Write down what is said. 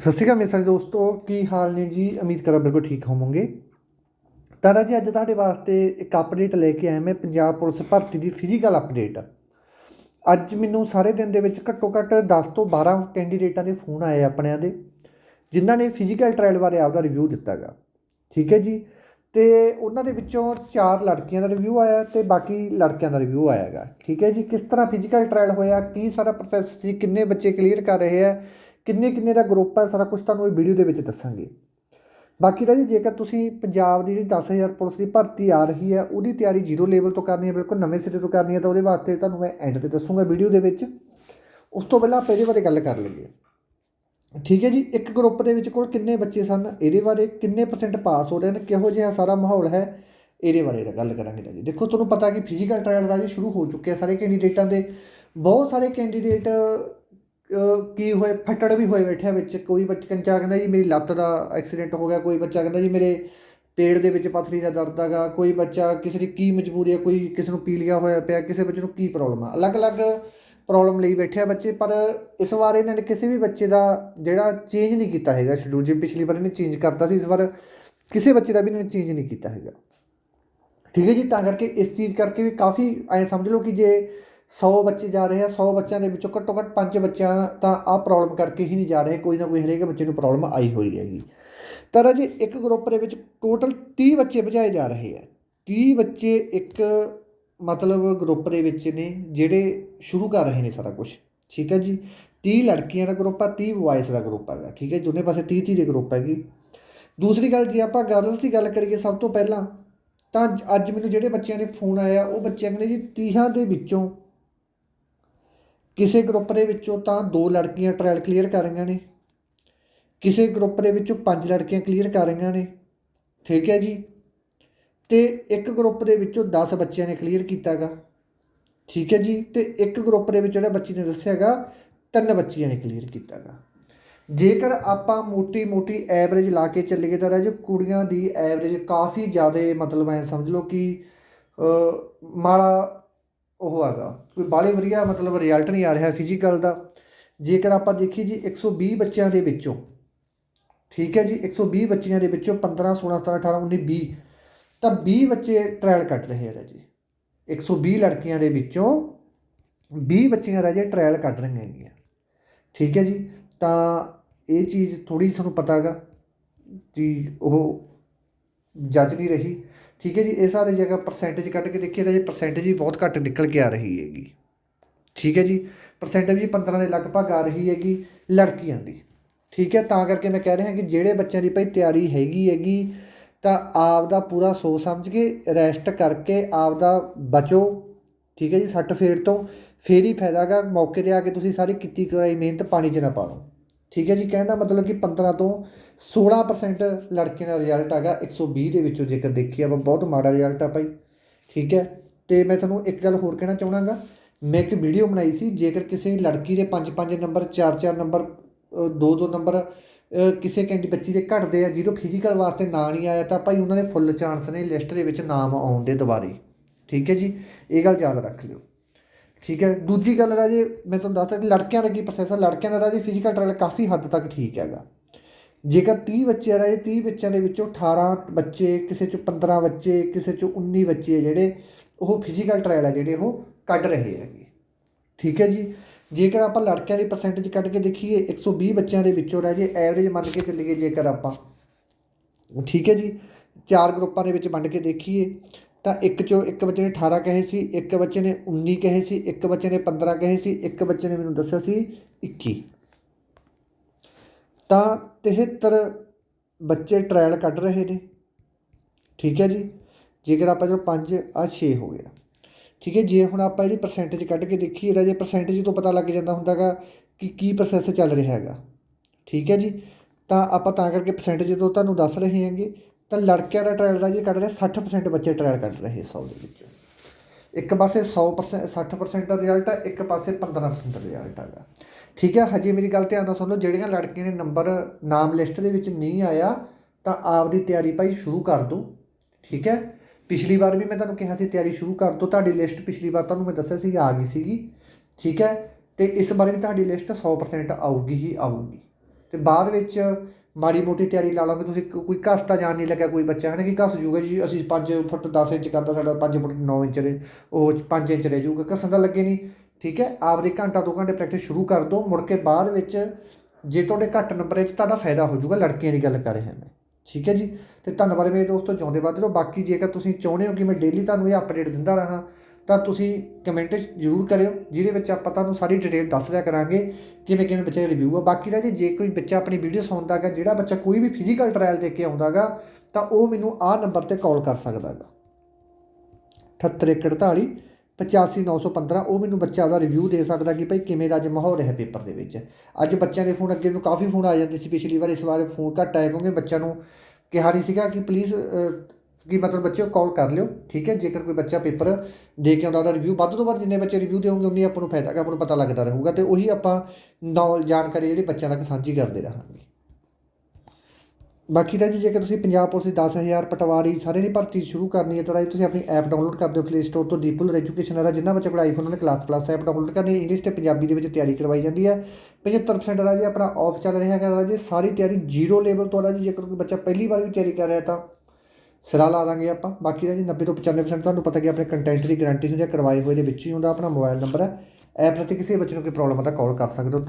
ਸਤਿ ਸ਼੍ਰੀ ਅਕਾਲ ਮੇਰੇ ਸਾਰੇ ਦੋਸਤੋ, ਕੀ ਹਾਲ ਨੇ ਜੀ? ਉਮੀਦ ਕਰਾਂ ਬਿਲਕੁਲ ਠੀਕ ਹੋਵੋਗੇ। ਤਾਂ ਜੀ, ਅੱਜ ਤੁਹਾਡੇ ਵਾਸਤੇ ਇੱਕ ਅਪਡੇਟ ਲੈ ਕੇ ਆਇਆ ਮੈਂ, ਪੰਜਾਬ ਪੁਲਿਸ ਭਰਤੀ ਦੀ ਫਿਜ਼ੀਕਲ ਅਪਡੇਟ ਅੱਜ ਮੈਨੂੰ ਸਾਰੇ ਦਿਨ ਦੇ ਵਿੱਚ ਘੱਟੋ ਘੱਟ 10 ਤੋਂ 12 ਕੈਂਡੀਡੇਟਾਂ ਦੇ ਫੋਨ ਆਏ ਆਪਣਿਆਂ ਦੇ, ਜਿਨ੍ਹਾਂ ਨੇ ਫਿਜ਼ੀਕਲ ਟ੍ਰਾਇਲ ਬਾਰੇ ਆਪਦਾ ਰਿਵਿਊ ਦਿੱਤਾਗਾ ਠੀਕ ਹੈ ਜੀ? ਤੇ ਉਹਨਾਂ ਦੇ ਵਿੱਚੋਂ ਚਾਰ ਲੜਕੀਆਂ ਦਾ ਰਿਵਿਊ ਆਇਆ ਤੇ ਬਾਕੀ ਲੜਕਿਆਂ ਦਾ ਰਿਵਿਊ ਆਇਆਗਾ ਠੀਕ ਹੈ ਜੀ? ਕਿਸ ਤਰ੍ਹਾਂ ਫਿਜ਼ੀਕਲ ਟ੍ਰਾਇਲ ਹੋਇਆ? ਕੀ ਸਾਰਾ ਪ੍ਰੋਸੈਸ ਸੀ? ਕਿੰਨੇ ਬੱਚੇ ਕਲੀਅਰ ਕਰ ਰਹੇ ਆ? ਕਿੰਨੇ ਕਿੰਨੇ ਦਾ ਗਰੁੱਪ ਹੈ, ਸਾਰਾ ਕੁਝ ਤੁਹਾਨੂੰ ਇਹ ਵੀਡੀਓ ਦੇ ਵਿੱਚ ਦੱਸਾਂਗੇ। ਬਾਕੀ ਦਾ ਜੀ, ਜੇਕਰ ਤੁਸੀਂ ਪੰਜਾਬ ਦੀ ਜਿਹੜੀ 10000 ਪੁਲਿਸ ਦੀ ਭਰਤੀ ਆ ਰਹੀ ਹੈ, ਉਹਦੀ ਤਿਆਰੀ ਜ਼ੀਰੋ ਲੈਵਲ ਤੋਂ ਕਰਨੀ ਹੈ, ਬਿਲਕੁਲ ਨਵੇਂ ਸਿਰੇ ਤੋਂ ਕਰਨੀ ਹੈ, ਤਾਂ ਉਹਦੇ ਵਾਸਤੇ ਤੁਹਾਨੂੰ ਮੈਂ ਐਂਡ ਤੇ ਦੱਸੂਗਾ ਵੀਡੀਓ ਦੇ ਵਿੱਚ। ਉਸ ਤੋਂ ਪਹਿਲਾਂ ਆਪਾਂ ਇਹਦੇ ਬਾਰੇ ਗੱਲ ਕਰ ਲਈਏ। ਠੀਕ ਹੈ ਜੀ, ਇੱਕ ਗਰੁੱਪ ਦੇ ਵਿੱਚ ਕੋਲ ਕਿੰਨੇ ਬੱਚੇ ਸਨ, ਇਹਦੇ ਬਾਰੇ ਕਿੰਨੇ ਪਰਸੈਂਟ ਪਾਸ ਹੋ ਰਹੇ ਨੇ, ਕਿਹੋ ਜਿਹਾ ਸਾਰਾ ਮਾਹੌਲ ਹੈ, ਇਹਦੇ ਬਾਰੇ ਗੱਲ ਕਰਾਂਗੇ ਜੀ। ਦੇਖੋ, ਤੁਹਾਨੂੰ ਪਤਾ ਕਿ ਫਿਜ਼ੀਕਲ ਟ੍ਰਾਇਲ ਦਾ ਜੀ ਸ਼ੁਰੂ ਹੋ ਚੁੱਕਿਆ ਸਾਰੇ ਕੈਂਡੀਡੇਟਾਂ ਦੇ। ਬਹੁਤ ਸਾਰੇ ਕੈਂਡੀਡੇਟ ਕੀ ਹੋਏ, ਫੱਟੜ ਵੀ ਹੋਏ ਬੈਠੇ ਆ ਵਿੱਚ। ਕੋਈ ਬੱਚਾ ਕਹਿੰਦਾ ਜੀ ਮੇਰੀ ਲੱਤ ਦਾ ਐਕਸੀਡੈਂਟ ਹੋ ਗਿਆ, ਕੋਈ ਬੱਚਾ ਕਹਿੰਦਾ ਜੀ ਮੇਰੇ ਪੇਟ ਦੇ ਵਿੱਚ ਪਥਰੀ ਦਾ ਦਰਦ ਹੈਗਾ, ਕੋਈ ਬੱਚਾ ਕਿਸੇ ਦੀ ਕੀ ਮਜਬੂਰੀ ਹੈ, ਕੋਈ ਕਿਸੇ ਨੂੰ ਪੀਲੀਆ ਹੋਇਆ ਪਿਆ, ਕਿਸੇ ਬੱਚੇ ਨੂੰ ਕੀ ਪ੍ਰੋਬਲਮ ਆ। ਅਲੱਗ-ਅਲੱਗ ਪ੍ਰੋਬਲਮ ਲਈ ਬੈਠੇ ਆ ਬੱਚੇ, ਪਰ ਇਸ ਵਾਰ ਇਹਨਾਂ ਨੇ ਕਿਸੇ ਵੀ ਬੱਚੇ ਦਾ ਜਿਹੜਾ ਚੇਂਜ ਨਹੀਂ ਕੀਤਾ ਹੈਗਾ ਸ਼ਡਿਊਲ ਜਿਵੇਂ ਪਿਛਲੀ ਵਾਰ ਇਹਨੇ ਚੇਂਜ ਕਰਤਾ ਸੀ, ਇਸ ਵਾਰ ਕਿਸੇ ਬੱਚੇ ਦਾ ਵੀ ਇਹਨੇ ਚੇਂਜ ਨਹੀਂ ਕੀਤਾ ਹੈਗਾ। ਠੀਕ ਹੈ ਜੀ, ਤਾਂ ਕਰਕੇ ਇਸ ਚੀਜ਼ ਕਰਕੇ ਵੀ ਕਾਫੀ ਐ ਸਮਝ ਲਓ ਕਿ ਜੇ 100 ਬੱਚੇ ਜਾ ਰਹੇ ਆ 100 ਬੱਚਿਆਂ ਦੇ ਵਿੱਚੋਂ ਘੱਟੋ ਘੱਟ 5 ਬੱਚਿਆਂ ਤਾਂ ਆਹ ਪ੍ਰੋਬਲਮ ਕਰਕੇ ਹੀ ਨਹੀਂ ਜਾ ਰਹੇ, ਕੋਈ ਨਾ ਕੋਈ ਹਰੇਕ ਬੱਚੇ ਨੂੰ ਪ੍ਰੋਬਲਮ ਆਈ ਹੋਈ ਹੈਗੀ। ਤਾਂ ਜੀ ਇੱਕ ਗਰੁੱਪ ਦੇ ਵਿੱਚ ਟੋਟਲ 30 ਬੱਚੇ ਭਜਾਏ ਜਾ ਰਹੇ ਆ। 30 ਬੱਚੇ ਇੱਕ ਮਤਲਬ ਗਰੁੱਪ ਦੇ ਵਿੱਚ ਨੇ, ਜਿਹੜੇ ਸ਼ੁਰੂ ਕਰ ਰਹੇ ਨੇ ਸਾਰਾ ਕੁਝ ਠੀਕ ਹੈ ਜੀ? 30 ਲੜਕੀਆਂ ਦਾ ਗਰੁੱਪ ਆ 30 ਬॉयਜ਼ ਦਾ ਗਰੁੱਪ ਹੈਗਾ। ਠੀਕ ਹੈ ਦੋਨੇ ਪਾਸੇ 30 30 ਦੇ ਗਰੁੱਪ ਹੈਗੀ। ਦੂਸਰੀ ਗੱਲ, ਜੇ ਆਪਾਂ ਗਰਲਸ ਦੀ ਗੱਲ ਕਰੀਏ ਸਭ ਤੋਂ ਪਹਿਲਾਂ, ਤਾਂ ਅੱਜ ਮੈਨੂੰ ਜਿਹੜੇ ਬੱਚਿਆਂ ਨੇ ਫੋਨ ਆਇਆ ਉਹ ਬੱਚਿਆਂ ਕਹਿੰਦੇ ਜੀ 30 ਦੇ ਵਿੱਚੋਂ ਕਿਸੇ ਗਰੁੱਪ ਦੇ ਵਿੱਚੋਂ ਤਾਂ ਦੋ ਲੜਕੀਆਂ ਟ੍ਰਾਇਲ ਕਲੀਅਰ ਕਰ ਰਹੀਆਂ ਨੇ। ਕਿਸੇ ਗਰੁੱਪ ਦੇ ਵਿੱਚੋਂ ਪੰਜ ਲੜਕੀਆਂ ਕਲੀਅਰ ਕਰ ਰਹੀਆਂ ਨੇ। ਠੀਕ ਹੈ ਜੀ? ਤੇ ਇੱਕ ਗਰੁੱਪ ਦੇ ਵਿੱਚੋਂ 10 ਬੱਚਿਆਂ ਨੇ ਕਲੀਅਰ ਕੀਤਾਗਾ। ਠੀਕ ਹੈ ਜੀ? ਤੇ ਇੱਕ ਗਰੁੱਪ ਦੇ ਵਿੱਚ ਜਿਹੜਾ ਬੱਚੀ ਨੇ ਦੱਸਿਆਗਾ ਤਿੰਨ ਬੱਚੀਆਂ ਨੇ ਕਲੀਅਰ ਕੀਤਾਗਾ। ਜੇਕਰ ਆਪਾਂ ਮੋਟੀ ਮੋਟੀ ਐਵਰੇਜ ਲਾ ਕੇ ਚੱਲੀਏ ਤਾਂ ਰਾਜੋ ਕੁੜੀਆਂ ਦੀ ਐਵਰੇਜ ਕਾਫੀ ਜ਼ਿਆਦਾ ਮਤਲਬ ਐ ਸਮਝ ਲਓ ਕਿ ਮਾੜਾ ਉਹ ਹੈਗਾ। ਕੋਈ ਬਾਲੇ ਵਧੀਆ ਮਤਲਬ ਰਿਜ਼ਲਟ ਨਹੀਂ ਆ ਰਿਹਾ ਫਿਜ਼ੀਕਲ ਦਾ। ਜੇਕਰ ਆਪਾਂ ਦੇਖੀ ਜੀ 120 ਬੱਚਿਆਂ ਦੇ ਵਿੱਚੋਂ, ਠੀਕ ਹੈ ਜੀ 120 ਬੱਚਿਆਂ ਦੇ ਵਿੱਚੋਂ 15 16 17 18 19 20 ਤਾਂ 20 ਬੱਚੇ ਟ੍ਰਾਇਲ ਕੱਟ ਰਹੇ ਹੈ ਜੀ। 120 ਲੜਕੀਆਂ ਦੇ ਵਿੱਚੋਂ 20 ਬੱਚੀਆਂ ਰਾਜੇ ਟ੍ਰਾਇਲ ਕੱਢ ਰਹੀਆਂ ਹੈਗੀਆਂ। ਠੀਕ ਹੈ ਜੀ, ਤਾਂ ਇਹ ਚੀਜ਼ ਥੋੜੀ ਸਾਨੂੰ ਪਤਾ ਹੈਗਾ ਕਿ ਉਹ ਜੱਜ ਨਹੀਂ ਰਹੀ। ਠੀਕ ਹੈ ਜੀ, ਇਹ ਸਾਰੇ ਜਗ੍ਹਾ ਪਰਸੈਂਟੇਜ ਕੱਢ ਕੇ ਦੇਖੀਏ ਤਾਂ ਜੀ ਪਰਸੈਂਟੇਜ ਵੀ ਬਹੁਤ ਘੱਟ ਨਿਕਲ ਕੇ ਆ ਰਹੀ ਹੈਗੀ। ਠੀਕ ਹੈ ਜੀ ਪਰਸੈਂਟੇਜ ਵੀ 15 ਦੇ ਲਗਭਗ ਆ ਰਹੀ ਹੈਗੀ ਲੜਕੀਆਂ ਦੀ। ਠੀਕ ਹੈ, ਤਾਂ ਕਰਕੇ ਮੈਂ ਕਹਿ ਰਿਹਾ ਕਿ ਜਿਹੜੇ ਬੱਚਿਆਂ ਦੀ ਭਾਈ ਤਿਆਰੀ ਹੈਗੀ ਹੈਗੀ, ਤਾਂ ਆਪ ਦਾ ਪੂਰਾ ਸੋਚ ਸਮਝ ਕੇ ਰੈਸਟ ਕਰਕੇ ਆਪ ਦਾ ਬਚੋ। ਠੀਕ ਹੈ ਜੀ, ਸੱਟ ਫੇਰ ਤੋਂ, ਫੇਰ ਹੀ ਫਾਇਦਾ ਫਾਇਦਾਗਾ ਮੌਕੇ ਤੇ ਆ ਕੇ ਤੁਸੀਂ ਸਾਰੀ ਕੀਤੀ ਕਰਾਈ ਮਿਹਨਤ, ਪਾਣੀ 'ਚ ਨਾ ਪਾ ਪਾਓ। ਠੀਕ ਹੈ ਜੀ, ਕਹਿਣ ਦਾ ਮਤਲਬ ਕਿ 15 ਤੋਂ 16% ਲੜਕੀਆਂ ਦਾ ਰਿਜ਼ਲਟ ਹੈਗਾ 120 ਦੇ ਵਿੱਚੋਂ ਜੇਕਰ ਦੇਖੀਏ ਆਪਾਂ, ਬਹੁਤ ਮਾੜਾ ਰਿਜ਼ਲਟ ਆ ਭਾਈ, ਠੀਕ ਹੈ। ਤੇ ਮੈਂ ਤੁਹਾਨੂੰ ਇੱਕ ਗੱਲ ਹੋਰ ਕਹਿਣਾ ਚਾਹਣਾਗਾ ਮੈਂ ਇੱਕ ਵੀਡੀਓ ਬਣਾਈ ਸੀ, ਜੇਕਰ ਕਿਸੇ ਲੜਕੀ ਦੇ 5-5 ਨੰਬਰ 4-4 ਨੰਬਰ 2-2 ਨੰਬਰ ਕਿਸੇ ਕੈਂਡੀ ਬੱਚੀ ਦੇ ਘਟਦੇ ਆ, ਜਿਹਦੋਂ ਫਿਜ਼ੀਕਲ ਵਾਸਤੇ ਨਾਂ ਨਹੀਂ ਆਇਆ, ਤਾਂ ਭਾਈ ਉਹਨਾਂ ਦੇ ਫੁੱਲ ਚਾਂਸ ਨੇ ਲਿਸਟ ਦੇ ਵਿੱਚ ਨਾਮ ਆਉਣ ਦੇ ਦੁਬਾਰੇ, ਠੀਕ ਹੈ ਜੀ। ਇਹ ਗੱਲ ਯਾਦ ਰੱਖ ਲਿਓ। ਠੀਕ ਹੈ। ਦੂਜੀ ਗੱਲ ਰਾਜੇ, ਮੈਂ ਤੁਹਾਨੂੰ ਦੱਸਦਾ ਕਿ ਲੜਕਿਆਂ ਦਾ ਕੀ ਪ੍ਰੋਸੈਸ ਹੈ ਲੜਕਿਆਂ ਦਾ ਰਾਜੇ ਫਿਜ਼ੀਕਲ ਟ੍ਰਾਇਲ ਕਾਫੀ ਹੱਦ ਤੱਕ ਠੀਕ ਹੈਗਾ। ਜੇਕਰ 30 ਬੱਚੇ ਰਹੇ 30 ਬੱਚਿਆਂ ਦੇ ਵਿੱਚੋਂ 18 ਬੱਚੇ, ਕਿਸੇ ਚੋਂ 15 ਬੱਚੇ, ਕਿਸੇ ਚੋਂ 19 ਬੱਚੇ ਜਿਹੜੇ ਉਹ ਫਿਜ਼ੀਕਲ ਟ੍ਰਾਇਲ ਹੈ ਜਿਹੜੇ ਉਹ ਕੱਢ ਰਹੇ ਹੈਗੇ। ਠੀਕ ਹੈ ਜੀ? ਜੇਕਰ ਆਪਾਂ ਲੜਕਿਆਂ ਦੀ ਪਰਸੈਂਟੇਜ ਕੱਢ ਕੇ ਦੇਖੀਏ 120 ਬੱਚਿਆਂ ਦੇ ਵਿੱਚੋਂ ਰਹਿ ਜੇ ਐਵਰੇਜ ਮੰਨ ਕੇ ਚੱਲੀਏ ਜੇਕਰ ਆਪਾਂ। ਠੀਕ ਹੈ ਜੀ? ਚਾਰ ਗਰੁੱਪਾਂ ਦੇ ਵਿੱਚ ਵੰਡ ਕੇ ਦੇਖੀਏ। ਤਾਂ ਇੱਕ ਚੋਂ ਇੱਕ ਬੱਚੇ ਨੇ 18 ਕਹੇ ਸੀ, ਇੱਕ ਬੱਚੇ ਨੇ 19 ਕਹੇ ਸੀ, ਇੱਕ ਬੱਚੇ ਨੇ 15 ਕਹੇ ਸੀ, ਇੱਕ ਬੱਚੇ ਨੇ ਮੈਨੂੰ ਦੱਸਿਆ ਸੀ 21 ਤਾਂ 73 ਬੱਚੇ ਟ੍ਰਾਇਲ ਕੱਢ ਰਹੇ ਨੇ। ਠੀਕ ਹੈ ਜੀ? ਜੇਕਰ ਆਪਾਂ ਜੋ 5 ਆ 6 ਹੋ ਗਿਆ। ਠੀਕ ਹੈ, ਜੇ ਹੁਣ ਆਪਾਂ ਇਹਦੀ ਪਰਸੈਂਟੇਜ ਕੱਢ ਕੇ ਦੇਖੀਏ, ਇਹਦਾ ਜੇ ਪਰਸੈਂਟੇਜ ਤੋਂ ਪਤਾ ਲੱਗ ਜਾਂਦਾ ਹੁੰਦਾਗਾ ਕਿ ਕੀ ਪ੍ਰੋਸੈਸ ਚੱਲ ਰਿਹਾ ਹੈਗਾ। ਠੀਕ ਹੈ ਜੀ? ਤਾਂ ਆਪਾਂ ਤਾਂ ਕਰਕੇ ਪਰਸੈਂਟੇਜ ਤੋਂ ਤੁਹਾਨੂੰ ਦੱਸ ਰਹੇ ਹਾਂਗੇ ਤਾਂ ਲੜਕਿਆਂ ਦਾ ਟ੍ਰਾਇਲ ਦਾ ਜੀ ਕੱਢ ਰਿਹਾ 60% ਬੱਚੇ ਟ੍ਰਾਇਲ ਕੱਢ ਰਹੇ 100 ਦੇ ਵਿੱਚੋਂ। ਇੱਕ ਪਾਸੇ 100% 60% ਦਾ ਰਿਜ਼ਲਟ ਹੈ ਇੱਕ ਪਾਸੇ 15% ਦਾ ਰਿਜ਼ਲਟ ਹੈਗਾ। ਠੀਕ ਹੈ, ਹਜੇ ਮੇਰੀ ਗੱਲ ਧਿਆਨ ਨਾਲ ਸੁਣ ਲਓ, ਜਿਹੜੀਆਂ ਲੜਕੀਆਂ ਨੇ ਨੰਬਰ ਨਾਮ ਲਿਸਟ ਦੇ ਵਿੱਚ ਨਹੀਂ ਆਇਆ, ਤਾਂ ਆਪ ਦੀ ਤਿਆਰੀ ਭਾਈ ਸ਼ੁਰੂ ਕਰ ਦਿਓ ਠੀਕ ਹੈ, ਪਿਛਲੀ ਵਾਰ ਵੀ ਮੈਂ ਤੁਹਾਨੂੰ ਕਿਹਾ ਸੀ ਤਿਆਰੀ ਸ਼ੁਰੂ ਕਰ ਦਿਓ ਤੁਹਾਡੀ ਲਿਸਟ ਪਿਛਲੀ ਵਾਰ ਤੁਹਾਨੂੰ ਮੈਂ ਦੱਸਿਆ ਸੀ, ਆ ਗਈ ਸੀਗੀ। ਠੀਕ ਹੈ, ਤੇ ਇਸ ਵਾਰ ਵੀ ਤੁਹਾਡੀ ਲਿਸਟ 100% ਆਊਗੀ ਹੀ ਆਊਗੀ। ਤੇ ਬਾਅਦ ਵਿੱਚ ਮਾੜੀ ਮੋਟੀ ਤਿਆਰੀ ਲਾ ਲਓਗੇ ਤੁਸੀਂ ਕੋਈ ਘਸ ਤਾਂ ਜਾਣ ਨਹੀਂ ਲੱਗਾ ਕੋਈ ਬੱਚਾ ਹੈ ਨਾ ਕਿ ਘਸ ਜੂਗਾ ਜੀ, ਅਸੀਂ 5 ਫੁੱਟ 10 ਇੰਚ ਕਰਦਾ ਸਾਡਾ 5 ਫੁੱਟ 9 ਇੰਚ ਉਹ 5 ਇੰਚ ਰਹਿ ਜਾਊਗਾ ਘਸਣ ਦਾ ਲੱਗੇ ਨਹੀਂ, ਠੀਕ ਹੈ? ਆਪਦੇ ਘੰਟਾ ਦੋ ਘੰਟੇ ਪ੍ਰੈਕਟਿਸ ਸ਼ੁਰੂ ਕਰ ਦਿਓ ਮੁੜ ਕੇ ਬਾਅਦ ਵਿੱਚ ਜੇ ਤੁਹਾਡੇ ਘੱਟ ਨੰਬਰ 'ਚ ਤੁਹਾਡਾ ਫਾਇਦਾ ਹੋ ਜਾਊਗਾ ਲੜਕੀਆਂ ਦੀ ਗੱਲ ਕਰ ਰਿਹਾ ਮੈਂ, ਠੀਕ ਹੈ ਜੀ? ਤੇ ਧੰਨਵਾਦ ਮੇਰੇ ਦੋਸਤੋ, ਜਿਉਂਦੇ ਵੱਧ ਰਹੋ, ਬਾਕੀ ਜੇਕਰ ਤੁਸੀਂ ਚਾਹੁੰਦੇ ਹੋ ਕਿ ਮੈਂ ਡੇਲੀ ਤੁਹਾਨੂੰ ਇਹ ਅਪਡੇਟ ਦਿੰਦਾ ਰਹਾਂ ਤਾਂ ਤੁਸੀਂ ਕਮੈਂਟ ਜ਼ਰੂਰ ਕਰਿਓ, ਜਿਹਦੇ ਵਿੱਚ ਆਪਾਂ ਤੁਹਾਨੂੰ ਸਾਰੀ ਡਿਟੇਲ ਦੱਸ ਦਿਆ ਕਰਾਂਗੇ, ਕਿਵੇਂ ਕਿਵੇਂ ਬੱਚੇ ਦਾ ਰਿਵਿਊ ਆ। ਬਾਕੀ ਦਾ ਜੀ, ਜੇ ਕੋਈ ਬੱਚਾ ਆਪਣੀ ਵੀਡੀਓ ਸੁਣਦਾ ਹੈਗਾ, ਜਿਹੜਾ ਬੱਚਾ ਕੋਈ ਵੀ ਫਿਜ਼ੀਕਲ ਟ੍ਰਾਇਲ ਦੇ ਕੇ ਆਉਂਦਾਗਾ ਤਾਂ ਉਹ ਮੈਨੂੰ ਆਹ ਨੰਬਰ ਤੇ ਕਾਲ ਕਰ ਸਕਦਾ ਹੈਗਾ। 7848 85915 ਉਹ ਮੈਨੂੰ ਬੱਚਾ ਉਹਦਾ ਰਿਵਿਊ ਦੇ ਸਕਦਾ ਕਿ ਭਾਈ ਕਿਵੇਂ ਦਾ ਅੱਜ ਮਾਹੌਲ ਹੈ ਪੇਪਰ ਦੇ ਵਿੱਚ। ਅੱਜ ਬੱਚਿਆਂ ਦੇ ਫੋਨ ਅੱਗੇ ਨੂੰ ਕਾਫੀ ਫੋਨ ਆ ਜਾਂਦੇ ਸੀ, ਪਿਛਲੀ ਵਾਰ ਇਸ ਵਾਰ ਫੋਨ ਘੱਟ ਆਏ ਕਿਉਂਕਿ ਬੱਚਿਆਂ ਨੂੰ ਕਿਹਾ ਨਹੀਂ ਸੀਗਾ ਕਿ ਪਲੀਜ਼ ਕਿ ਮਤਲਬ ਬੱਚਿਓ ਕਾਲ ਕਰ ਲਿਓ, ਠੀਕ ਹੈ? ਜੇਕਰ ਕੋਈ ਬੱਚਾ ਪੇਪਰ ਦੇ ਕੇ ਆਉਂਦਾ, ਉਹਦਾ ਰਿਵਿਊ ਵੱਧ ਤੋਂ ਵੱਧ ਜਿੰਨੇ ਬੱਚੇ ਰਿਵਿਊ ਦੇਣਗੇ, ਉਨੀ ਆਪਾਂ ਨੂੰ ਫਾਇਦਾ ਹੈਗਾ ਆਪਾਂ ਨੂੰ ਪਤਾ ਲੱਗਦਾ ਰਹੂਗਾ ਤੇ ਉਹੀ ਆਪਾਂ ਨੌ ਜਾਣਕਾਰੀ ਜਿਹੜੀ ਬੱਚਿਆਂ ਤੱਕ ਸਾਂਝੀ ਕਰਦੇ ਰਹਾਂਗੇ। ਬਾਕੀ ਤਾਂ ਜੀ, ਜੇਕਰ ਤੁਸੀਂ ਪੰਜਾਬ ਪੁਲਿਸ ਦੀ 10000 ਪਟਵਾਰੀ ਸਾਰੇ ਦੀ ਭਰਤੀ ਸ਼ੁਰੂ ਕਰਨੀ ਹੈ, ਤਾਂ ਰਾਜੀ ਤੁਸੀਂ ਆਪਣੀ ਐਪ ਡਾਊਨਲੋਡ ਕਰ ਦਿਓ ਪਲੇ ਸਟੋਰ ਤੋਂ ਦੀਪੁਲ ਐਜੂਕੇਸ਼ਨ ਵਾਲਾ, ਜਿੰਨਾ ਬੱਚੇ ਕੋਲ ਆਈਫੋਨ ਉਹਨੇ ਕਲਾਸ ਪਲੱਸ ਐਪ ਡਾਊਨਲੋਡ ਕਰਨੀ ਹੈ। ਇੰਗਲਿਸ਼ ਤੇ ਪੰਜਾਬੀ ਦੇ ਵਿੱਚ ਤਿਆਰੀ ਕਰਵਾਈ ਜਾਂਦੀ ਹੈ। 75% ਰਾਜੀ ਆਪਣਾ ਆਫ ਚੱਲ ਰਿਹਾ ਹੈਗਾ ਰਾਜੀ ਸਾਰੀ ਤਿਆਰੀ ਜ਼ੀਰੋ ਲੈਵਲ ਤੋਂ ਜੀ, ਜੇਕਰ ਕੋਈ ਬੱਚਾ ਪਹਿਲੀ ਵਾਰ ਵੀ ਤਿਆਰੀ ਕਰ ਰਿਹਾ ਤਾਂ ਸਿਰਾ ਲਾ ਦਾਂਗੇ ਆਪਾਂ। ਬਾਕੀ ਦਾ ਜੀ 90 ਤੋਂ 95% ਤੁਹਾਨੂੰ ਪਤਾ ਕਿ ਆਪਣੇ ਕੰਟੈਂਟ ਦੀ ਗਾਰੰਟੀ ਹੁੰਦੀ ਹੈ ਕਰਵਾਏ ਹੋਏ ਦੇ ਵਿੱਚ ਹੀ ਹੁੰਦਾ ਆਪਣਾ ਮੋਬਾਈਲ ਨੰਬਰ ਹੈ। ਐਪ ਪ੍ਰਤੀ ਕਿਸੇ ਬੱਚੇ ਨੂੰ ਕੋਈ ਪ੍ਰੋਬਲਮ ਹੈ ਤਾਂ ਕਾਲ ਕਰ ਸਕਦੇ ਹੋ।